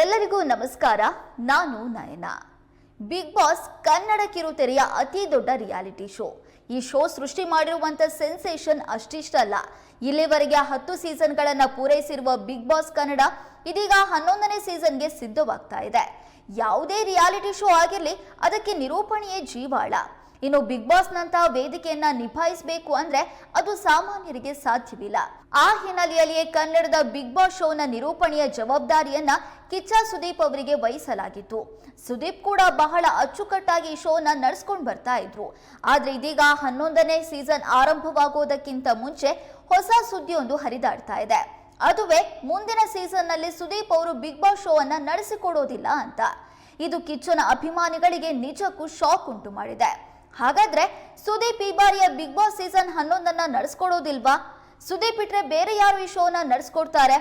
ಎಲ್ಲರಿಗೂ ನಮಸ್ಕಾರ. ನಾನು ನಯನ. ಬಿಗ್ ಬಾಸ್ ಕನ್ನಡ ಕಿರುತೆರೆಯ ಅತಿ ದೊಡ್ಡ ರಿಯಾಲಿಟಿ ಶೋ ಈ ಶೋ ಸೃಷ್ಟಿ ಮಾಡಿರುವಂಥ ಸೆನ್ಸೇಷನ್ ಅಷ್ಟಿಷ್ಟಲ್ಲ. ಇಲ್ಲಿವರೆಗೆ ಹತ್ತು ಸೀಸನ್ಗಳನ್ನು ಪೂರೈಸಿರುವ ಬಿಗ್ ಬಾಸ್ ಕನ್ನಡ ಇದೀಗ ಹನ್ನೊಂದನೇ ಸೀಸನ್ಗೆ ಸಿದ್ಧವಾಗ್ತಾ ಇದೆ. ಯಾವುದೇ ರಿಯಾಲಿಟಿ ಶೋ ಆಗಿರಲಿ, ಅದಕ್ಕೆ ನಿರೂಪಣೆಯೇ ಜೀವಾಳ. ಇನ್ನು ಬಿಗ್ ಬಾಸ್ ನಂತಹ ವೇದಿಕೆಯನ್ನ ನಿಭಾಯಿಸಬೇಕು ಅಂದ್ರೆ ಅದು ಸಾಮಾನ್ಯರಿಗೆ ಸಾಧ್ಯವಿಲ್ಲ. ಆ ಹಿನ್ನೆಲೆಯಲ್ಲಿಯೇ ಕನ್ನಡದ ಬಿಗ್ ಬಾಸ್ ಶೋನ ನಿರೂಪಣೆಯ ಜವಾಬ್ದಾರಿಯನ್ನ ಕಿಚ್ಚ ಸುದೀಪ್ ಅವರಿಗೆ ವಹಿಸಲಾಗಿತ್ತು. ಸುದೀಪ್ ಕೂಡ ಬಹಳ ಅಚ್ಚುಕಟ್ಟಾಗಿ ಈ ಶೋನ ನಡೆಸ್ಕೊಂಡು ಬರ್ತಾ ಇದ್ರು. ಆದ್ರೆ ಇದೀಗ ಹನ್ನೊಂದನೇ ಸೀಸನ್ ಆರಂಭವಾಗುವುದಕ್ಕಿಂತ ಮುಂಚೆ ಹೊಸ ಸುದ್ದಿಯೊಂದು ಹರಿದಾಡ್ತಾ ಇದೆ. ಅದುವೇ ಮುಂದಿನ ಸೀಸನ್ನಲ್ಲಿ ಸುದೀಪ್ ಅವರು ಬಿಗ್ ಬಾಸ್ ಶೋ ಅನ್ನ ನಡೆಸಿಕೊಡೋದಿಲ್ಲ ಅಂತ. ಇದು ಕಿಚ್ಚನ ಅಭಿಮಾನಿಗಳಿಗೆ ನಿಜಕ್ಕೂ ಶಾಕ್ ಉಂಟು ಮಾಡಿದೆ. ಹಾಗಾದ್ರೆ ಸುದೀಪ್ ಈ ಬಾರಿಯ ಬಿಗ್ ಬಾಸ್ ಸೀಸನ್ ಹನ್ನೊಂದನ್ನ ನಡೆಸ್ಕೊಡೋದಿಲ್ವಾ? ಸುದೀಪ್ ಬಿಟ್ರೆ ಬೇರೆ ಯಾರು ಈ ಶೋನ ನಡೆಸ್ಕೊಡ್ತಾರೆ?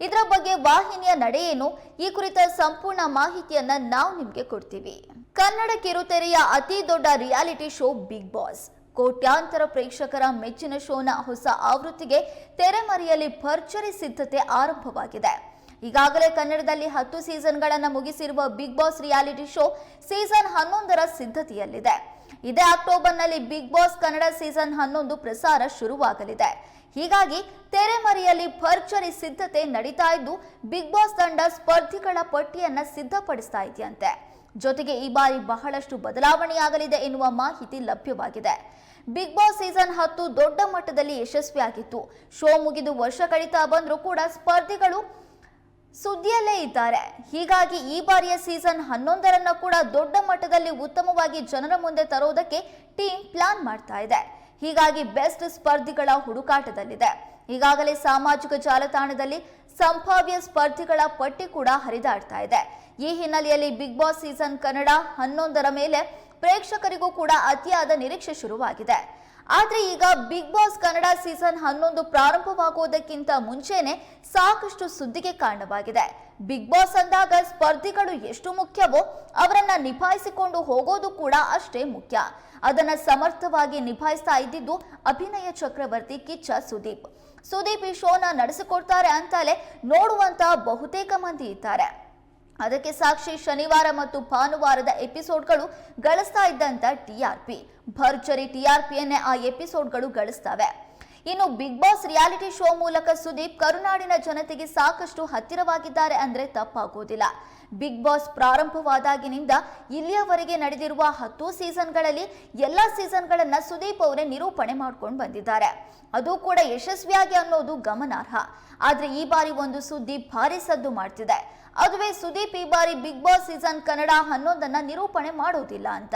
ಇದರ ಬಗ್ಗೆ ವಾಹಿನಿಯ ನಡೆ ಏನು? ಈ ಕುರಿತ ಸಂಪೂರ್ಣ ಮಾಹಿತಿಯನ್ನ ನಾವು ನಿಮ್ಗೆ ಕೊಡ್ತೀವಿ. ಕನ್ನಡ ಕಿರುತೆರೆಯ ಅತಿ ದೊಡ್ಡ ರಿಯಾಲಿಟಿ ಶೋ ಬಿಗ್ ಬಾಸ್. ಕೋಟ್ಯಾಂತರ ಪ್ರೇಕ್ಷಕರ ಮೆಚ್ಚಿನ ಶೋನ ಹೊಸ ಆವೃತ್ತಿಗೆ ತೆರೆಮರೆಯಲ್ಲಿ ಭರ್ಜರಿ ಸಿದ್ಧತೆ ಆರಂಭವಾಗಿದೆ. ಈಗಾಗಲೇ ಕನ್ನಡದಲ್ಲಿ ಹತ್ತು ಸೀಸನ್ಗಳನ್ನು ಮುಗಿಸಿರುವ Bigg Boss reality show season ಹನ್ನೊಂದರ ಸಿದ್ಧತೆಯಲ್ಲಿದೆ. ಇದೇ ಅಕ್ಟೋಬರ್ನಲ್ಲಿ ಬಿಗ್ ಬಾಸ್ ಕನ್ನಡ ಸೀಸನ್ ಹನ್ನೊಂದು ಪ್ರಸಾರ ಶುರುವಾಗಲಿದೆ. ಹೀಗಾಗಿ ತೆರೆಮರೆಯಲ್ಲಿ ಭರ್ಜರಿ ಸಿದ್ಧತೆ ನಡೀತಾ ಇದ್ದು, ಬಿಗ್ ಬಾಸ್ ತಂಡ ಸ್ಪರ್ಧಿಗಳ ಪಟ್ಟಿಯನ್ನ ಸಿದ್ಧಪಡಿಸ್ತಾ ಇದೆಯಂತೆ. ಜೊತೆಗೆ ಈ ಬಾರಿ ಬಹಳಷ್ಟು ಬದಲಾವಣೆಯಾಗಲಿದೆ ಎನ್ನುವ ಮಾಹಿತಿ ಲಭ್ಯವಾಗಿದೆ. ಬಿಗ್ ಬಾಸ್ ಸೀಸನ್ ಹತ್ತು ದೊಡ್ಡ ಮಟ್ಟದಲ್ಲಿ ಯಶಸ್ವಿಯಾಗಿತ್ತು. ಶೋ ಮುಗಿದು ವರ್ಷ ಕಳೀತಾ ಬಂದರೂ ಕೂಡ ಸ್ಪರ್ಧಿಗಳು ಸುದ್ದಿಯಲ್ಲೇ ಇದ್ದಾರೆ. ಹೀಗಾಗಿ ಈ ಬಾರಿಯ ಸೀಸನ್ ಹನ್ನೊಂದರನ್ನ ಕೂಡ ದೊಡ್ಡ ಮಟ್ಟದಲ್ಲಿ ಉತ್ತಮವಾಗಿ ಜನರ ಮುಂದೆ ತರೋದಕ್ಕೆ ಟೀಮ್ ಪ್ಲಾನ್ ಮಾಡ್ತಾ ಇದೆ. ಹೀಗಾಗಿ ಬೆಸ್ಟ್ ಸ್ಪರ್ಧಿಗಳ ಹುಡುಕಾಟದಲ್ಲಿದೆ. ಈಗಾಗಲೇ ಸಾಮಾಜಿಕ ಜಾಲತಾಣದಲ್ಲಿ ಸಂಭಾವ್ಯ ಸ್ಪರ್ಧಿಗಳ ಪಟ್ಟಿ ಕೂಡ ಹರಿದಾಡ್ತಾ ಇದೆ. ಈ ಹಿನ್ನೆಲೆಯಲ್ಲಿ ಬಿಗ್ ಬಾಸ್ ಸೀಸನ್ ಕನ್ನಡ ಹನ್ನೊಂದರ ಮೇಲೆ ಪ್ರೇಕ್ಷಕರಿಗೂ ಕೂಡ ಅತಿಯಾದ ನಿರೀಕ್ಷೆ ಶುರುವಾಗಿದೆ. ಆದ್ರೆ ಈಗ ಬಿಗ್ ಬಾಸ್ ಕನ್ನಡ ಸೀಸನ್ ಹನ್ನೊಂದು ಪ್ರಾರಂಭವಾಗುವುದಕ್ಕಿಂತ ಮುಂಚೆನೆ ಸಾಕಷ್ಟು ಸುದ್ದಿಗೆ ಕಾರಣವಾಗಿದೆ. ಬಿಗ್ ಬಾಸ್ ಅಂದಾಗ ಸ್ಪರ್ಧಿಗಳು ಎಷ್ಟು ಮುಖ್ಯವೋ ಅವರನ್ನ ನಿಭಾಯಿಸಿಕೊಂಡು ಹೋಗೋದು ಕೂಡ ಅಷ್ಟೇ ಮುಖ್ಯ. ಅದನ್ನ ಸಮರ್ಥವಾಗಿ ನಿಭಾಯಿಸ್ತಾ ಇದ್ದಿದ್ದು ಅಭಿನಯ ಚಕ್ರವರ್ತಿ ಕಿಚ್ಚ ಸುದೀಪ್. ಸುದೀಪ್ ಈ ಶೋನ ನಡೆಸಿಕೊಡ್ತಾರೆ ಅಂತಲೇ ನೋಡುವಂತ ಬಹುತೇಕ ಮಂದಿ ಇದ್ದಾರೆ. ಅದಕ್ಕೆ ಸಾಕ್ಷಿ ಶನಿವಾರ ಮತ್ತು ಭಾನುವಾರದ ಎಪಿಸೋಡ್ಗಳು ಗಳಿಸ್ತಾ ಇದ್ದಂತ ಟಿಆರ್ಪಿ ಭರ್ಜರಿ ಟಿಆರ್ಪಿಯನ್ನೇ ಆ ಎಪಿಸೋಡ್ಗಳು ಗಳಿಸ್ತವೆ. ಇನ್ನು ಬಿಗ್ ಬಾಸ್ ರಿಯಾಲಿಟಿ ಶೋ ಮೂಲಕ ಸುದೀಪ್ ಕರುನಾಡಿನ ಜನತೆಗೆ ಸಾಕಷ್ಟು ಹತ್ತಿರವಾಗಿದ್ದಾರೆ ಅಂದ್ರೆ ತಪ್ಪಾಗೋದಿಲ್ಲ. ಬಿಗ್ ಬಾಸ್ ಪ್ರಾರಂಭವಾದಾಗಿನಿಂದ ಇಲ್ಲಿಯವರೆಗೆ ನಡೆದಿರುವ ಹತ್ತು ಸೀಸನ್ಗಳಲ್ಲಿ ಎಲ್ಲ ಸೀಸನ್ಗಳನ್ನ ಸುದೀಪ್ ಅವರೇ ನಿರೂಪಣೆ ಮಾಡ್ಕೊಂಡು ಬಂದಿದ್ದಾರೆ. ಅದು ಕೂಡ ಯಶಸ್ವಿಯಾಗಿ ಅನ್ನೋದು ಗಮನಾರ್ಹ. ಆದ್ರೆ ಈ ಬಾರಿ ಒಂದು ಸುದ್ದಿ ಭಾರಿ ಸದ್ದು ಮಾಡ್ತಿದೆ. ಅದುವೇ ಸುದೀಪ್ ಈ ಬಾರಿ ಬಿಗ್ ಬಾಸ್ ಸೀಸನ್ ಕನ್ನಡ ಹನ್ನೊಂದನ್ನ ನಿರೂಪಣೆ ಮಾಡೋದಿಲ್ಲ ಅಂತ.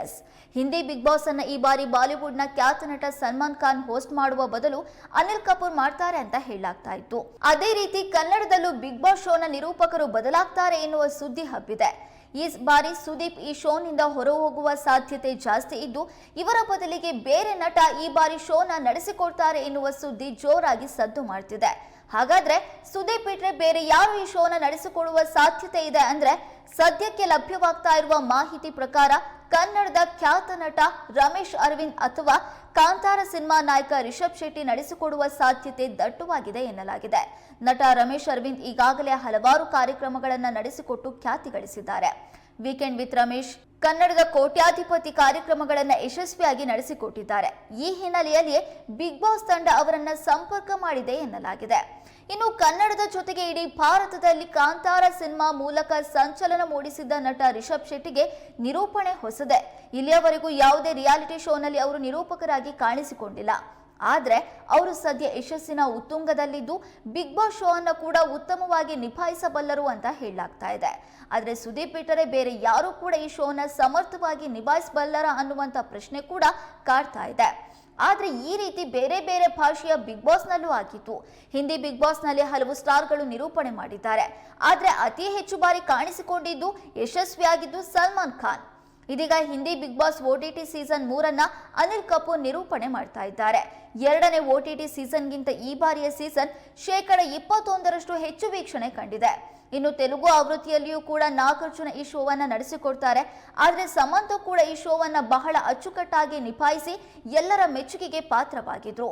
ಎಸ್ ಹಿಂದಿ ಬಿಗ್ ಬಾಸ್ ಅನ್ನ ಈ ಬಾರಿ ಬಾಲಿವುಡ್ನ ಖ್ಯಾತ ನಟ ಸಲ್ಮಾನ್ ಖಾನ್ ಹೋಸ್ಟ್ ಮಾಡುವ ಬದಲು ಅನಿಲ್ ಕಪೂರ್ ಮಾಡ್ತಾರೆ ಅಂತ ಹೇಳಲಾಗ್ತಾ ಇತ್ತು. ಅದೇ ರೀತಿ ಕನ್ನಡದಲ್ಲೂ ಬಿಗ್ ಬಾಸ್ ಶೋನ ನಿರೂಪಕರು ಬದಲಾಗ್ತಾರೆ ಎನ್ನುವ ಸುದ್ದಿ ಹಬ್ಬಿದೆ. ಈ ಬಾರಿ ಸುದೀಪ್ ಈ ಶೋನಿಂದ ಹೊರಹೋಗುವ ಸಾಧ್ಯತೆ ಜಾಸ್ತಿ ಇದ್ದು, ಇವರ ಬದಲಿಗೆ ಬೇರೆ ನಟ ಈ ಬಾರಿ ಶೋನ ನಡೆಸಿಕೊಡ್ತಾರೆ ಎನ್ನುವ ಸುದ್ದಿ ಜೋರಾಗಿ ಸದ್ದು ಮಾಡ್ತಿದೆ. ಹಾಗಾದ್ರೆ ಸುದೀಪ್ ಬಿಟ್ರೆ ಬೇರೆ ಯಾರು ಈ ಶೋನ ನಡೆಸಿಕೊಡುವ ಸಾಧ್ಯತೆ ಇದೆ ಅಂದ್ರೆ ಸದ್ಯಕ್ಕೆ ಲಭ್ಯವಾಗ್ತಾ ಇರುವ ಮಾಹಿತಿ ಪ್ರಕಾರ ಕನ್ನಡದ ಖ್ಯಾತ ನಟ ರಮೇಶ್ ಅರವಿಂದ್ ಅಥವಾ ಕಾಂತಾರ ಸಿನಿಮಾ ನಾಯಕ ರಿಷಬ್ ಶೆಟ್ಟಿ ನಡೆಸಿಕೊಡುವ ಸಾಧ್ಯತೆ ದಟ್ಟವಾಗಿದೆ ಎನ್ನಲಾಗಿದೆ. ನಟ ರಮೇಶ್ ಅರವಿಂದ್ ಈಗಾಗಲೇ ಹಲವಾರು ಕಾರ್ಯಕ್ರಮಗಳನ್ನು ನಡೆಸಿಕೊಟ್ಟು ಖ್ಯಾತಿ ಗಳಿಸಿದ್ದಾರೆ. ವೀಕೆಂಡ್ ವಿತ್ ರಮೇಶ್ ಕನ್ನಡದ ಕೋಟ್ಯಾಧಿಪತಿ ಕಾರ್ಯಕ್ರಮಗಳನ್ನು ಯಶಸ್ವಿಯಾಗಿ ನಡೆಸಿಕೊಟ್ಟಿದ್ದಾರೆ. ಈ ಹಿನ್ನೆಲೆಯಲ್ಲಿ ಬಿಗ್ ಬಾಸ್ ತಂಡ ಅವರನ್ನ ಸಂಪರ್ಕ ಮಾಡಿದೆ ಎನ್ನಲಾಗಿದೆ. ಇನ್ನು ಕನ್ನಡದ ಜೊತೆಗೆ ಇಡೀ ಭಾರತದಲ್ಲಿ ಕಾಂತಾರ ಸಿನಿಮಾ ಮೂಲಕ ಸಂಚಲನ ಮೂಡಿಸಿದ್ದ ನಟ ರಿಷಬ್ ಶೆಟ್ಟಿಗೆ ನಿರೂಪಣೆ ಹೊಸದೆ. ಇಲ್ಲಿಯವರೆಗೂ ಯಾವುದೇ ರಿಯಾಲಿಟಿ ಶೋನಲ್ಲಿ ಅವರು ನಿರೂಪಕರಾಗಿ ಕಾಣಿಸಿಕೊಂಡಿಲ್ಲ. ಆದ್ರೆ ಅವರು ಸದ್ಯ ಯಶಸ್ಸಿನ ಉತ್ತುಂಗದಲ್ಲಿದ್ದು ಬಿಗ್ ಬಾಸ್ ಶೋ ಅನ್ನು ಕೂಡ ಉತ್ತಮವಾಗಿ ನಿಭಾಯಿಸಬಲ್ಲರು ಅಂತ ಹೇಳಲಾಗ್ತಾ ಇದೆ. ಆದರೆ ಸುದೀಪ್ ಬಿಟ್ಟರೆ ಬೇರೆ ಯಾರೂ ಕೂಡ ಈ ಶೋನ ಸಮರ್ಥವಾಗಿ ನಿಭಾಯಿಸಬಲ್ಲರ ಅನ್ನುವಂಥ ಪ್ರಶ್ನೆ ಕೂಡ ಕಾಡ್ತಾ ಇದೆ. ಆದರೆ ಈ ರೀತಿ ಬೇರೆ ಬೇರೆ ಭಾಷೆಯ ಬಿಗ್ ಬಾಸ್ನಲ್ಲೂ ಆಗಿತ್ತು. ಹಿಂದಿ ಬಿಗ್ ಬಾಸ್ನಲ್ಲಿ ಹಲವು ಸ್ಟಾರ್ಗಳು ನಿರೂಪಣೆ ಮಾಡಿದ್ದಾರೆ. ಆದರೆ ಅತಿ ಹೆಚ್ಚು ಬಾರಿ ಕಾಣಿಸಿಕೊಂಡಿದ್ದು ಯಶಸ್ವಿಯಾಗಿದ್ದು ಸಲ್ಮಾನ್ ಖಾನ್. ಇದೀಗ Hindi Big Boss OTT season ಮೂರನ್ನ Anil Kapoor ನಿರೂಪಣೆ ಮಾಡ್ತಾ ಇದ್ದಾರೆ. ಎರಡನೇ ಓಟಿಟಿ ಸೀಸನ್ಗಿಂತ ಈ ಬಾರಿಯ ಸೀಸನ್ ಶೇಕಡ ಇಪ್ಪತ್ತೊಂದರಷ್ಟು ಹೆಚ್ಚು ವೀಕ್ಷಣೆ ಕಂಡಿದೆ. ಇನ್ನು ತೆಲುಗು ಆವೃತ್ತಿಯಲ್ಲಿಯೂ ಕೂಡ ನಾಗಾರ್ಜುನ ಈ ಶೋವನ್ನ ನಡೆಸಿಕೊಡ್ತಾರೆ. ಆದರೆ ಸಮಂತು ಕೂಡ ಈ ಶೋವನ್ನ ಬಹಳ ಅಚ್ಚುಕಟ್ಟಾಗಿ ನಿಭಾಯಿಸಿ ಎಲ್ಲರ ಮೆಚ್ಚುಗೆಗೆ ಪಾತ್ರವಾಗಿದ್ರು.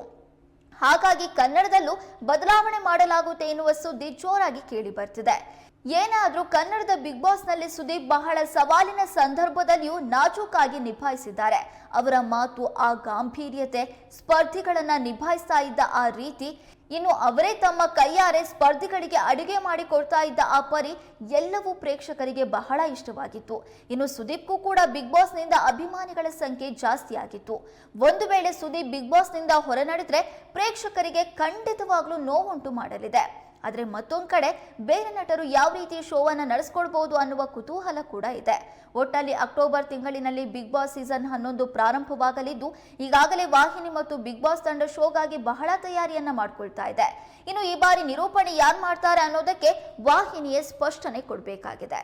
ಹಾಗಾಗಿ ಕನ್ನಡದಲ್ಲೂ ಬದಲಾವಣೆ ಮಾಡಲಾಗುತ್ತೆ ಎನ್ನುವ ಸುದ್ದಿ ಜೋರಾಗಿ ಕೇಳಿ ಬರ್ತಿದೆ. ಏನಾದ್ರೂ ಕನ್ನಡದ ಬಿಗ್ ಬಾಸ್ನಲ್ಲಿ ಸುದೀಪ್ ಬಹಳ ಸವಾಲಿನ ಸಂದರ್ಭದಲ್ಲಿಯೂ ನಾಜೂಕಾಗಿ ನಿಭಾಯಿಸಿದ್ದಾರೆ. ಅವರ ಮಾತು, ಆ ಗಾಂಭೀರ್ಯತೆ, ಸ್ಪರ್ಧಿಗಳನ್ನು ನಿಭಾಯಿಸ್ತಾ ಇದ್ದ ಆ ರೀತಿ, ಇನ್ನು ಅವರೇ ತಮ್ಮ ಕೈಯಾರೆ ಸ್ಪರ್ಧಿಗಳಿಗೆ ಅಡುಗೆ ಮಾಡಿ ಕೊಡ್ತಾ ಇದ್ದ ಆ ಪರಿ ಎಲ್ಲವೂ ಪ್ರೇಕ್ಷಕರಿಗೆ ಬಹಳ ಇಷ್ಟವಾಗಿತ್ತು. ಇನ್ನು ಸುದೀಪ್ಗೂ ಕೂಡ ಬಿಗ್ ಬಾಸ್ನಿಂದ ಅಭಿಮಾನಿಗಳ ಸಂಖ್ಯೆ ಜಾಸ್ತಿ ಆಗಿತ್ತು. ಒಂದು ವೇಳೆ ಸುದೀಪ್ ಬಿಗ್ ಬಾಸ್ನಿಂದ ಹೊರನಡೆದ್ರೆ ಪ್ರೇಕ್ಷಕರಿಗೆ ಖಂಡಿತವಾಗ್ಲೂ ನೋವುಂಟು ಮಾಡಲಿದೆ. ಆದರೆ ಮತ್ತೊಂದು ಕಡೆ ಬೇರೆ ನಟರು ಯಾವ ರೀತಿ ಶೋವನ್ನು ನಡೆಸ್ಕೊಳ್ಬಹುದು ಅನ್ನುವ ಕುತೂಹಲ ಕೂಡ ಇದೆ. ಒಟ್ಟಲ್ಲಿ ಅಕ್ಟೋಬರ್ ತಿಂಗಳಿನಲ್ಲಿ ಬಿಗ್ ಬಾಸ್ ಸೀಸನ್ ಹನ್ನೊಂದು ಪ್ರಾರಂಭವಾಗಲಿದ್ದು, ಈಗಾಗಲೇ ವಾಹಿನಿ ಮತ್ತು ಬಿಗ್ ಬಾಸ್ ತಂಡ ಶೋಗಾಗಿ ಬಹಳ ತಯಾರಿಯನ್ನ ಮಾಡ್ಕೊಳ್ತಾ ಇದೆ. ಇನ್ನು ಈ ಬಾರಿ ನಿರೂಪಣೆ ಯಾರು ಮಾಡ್ತಾರೆ ಅನ್ನೋದಕ್ಕೆ ವಾಹಿನಿಯೇ ಸ್ಪಷ್ಟನೆ ಕೊಡಬೇಕಾಗಿದೆ.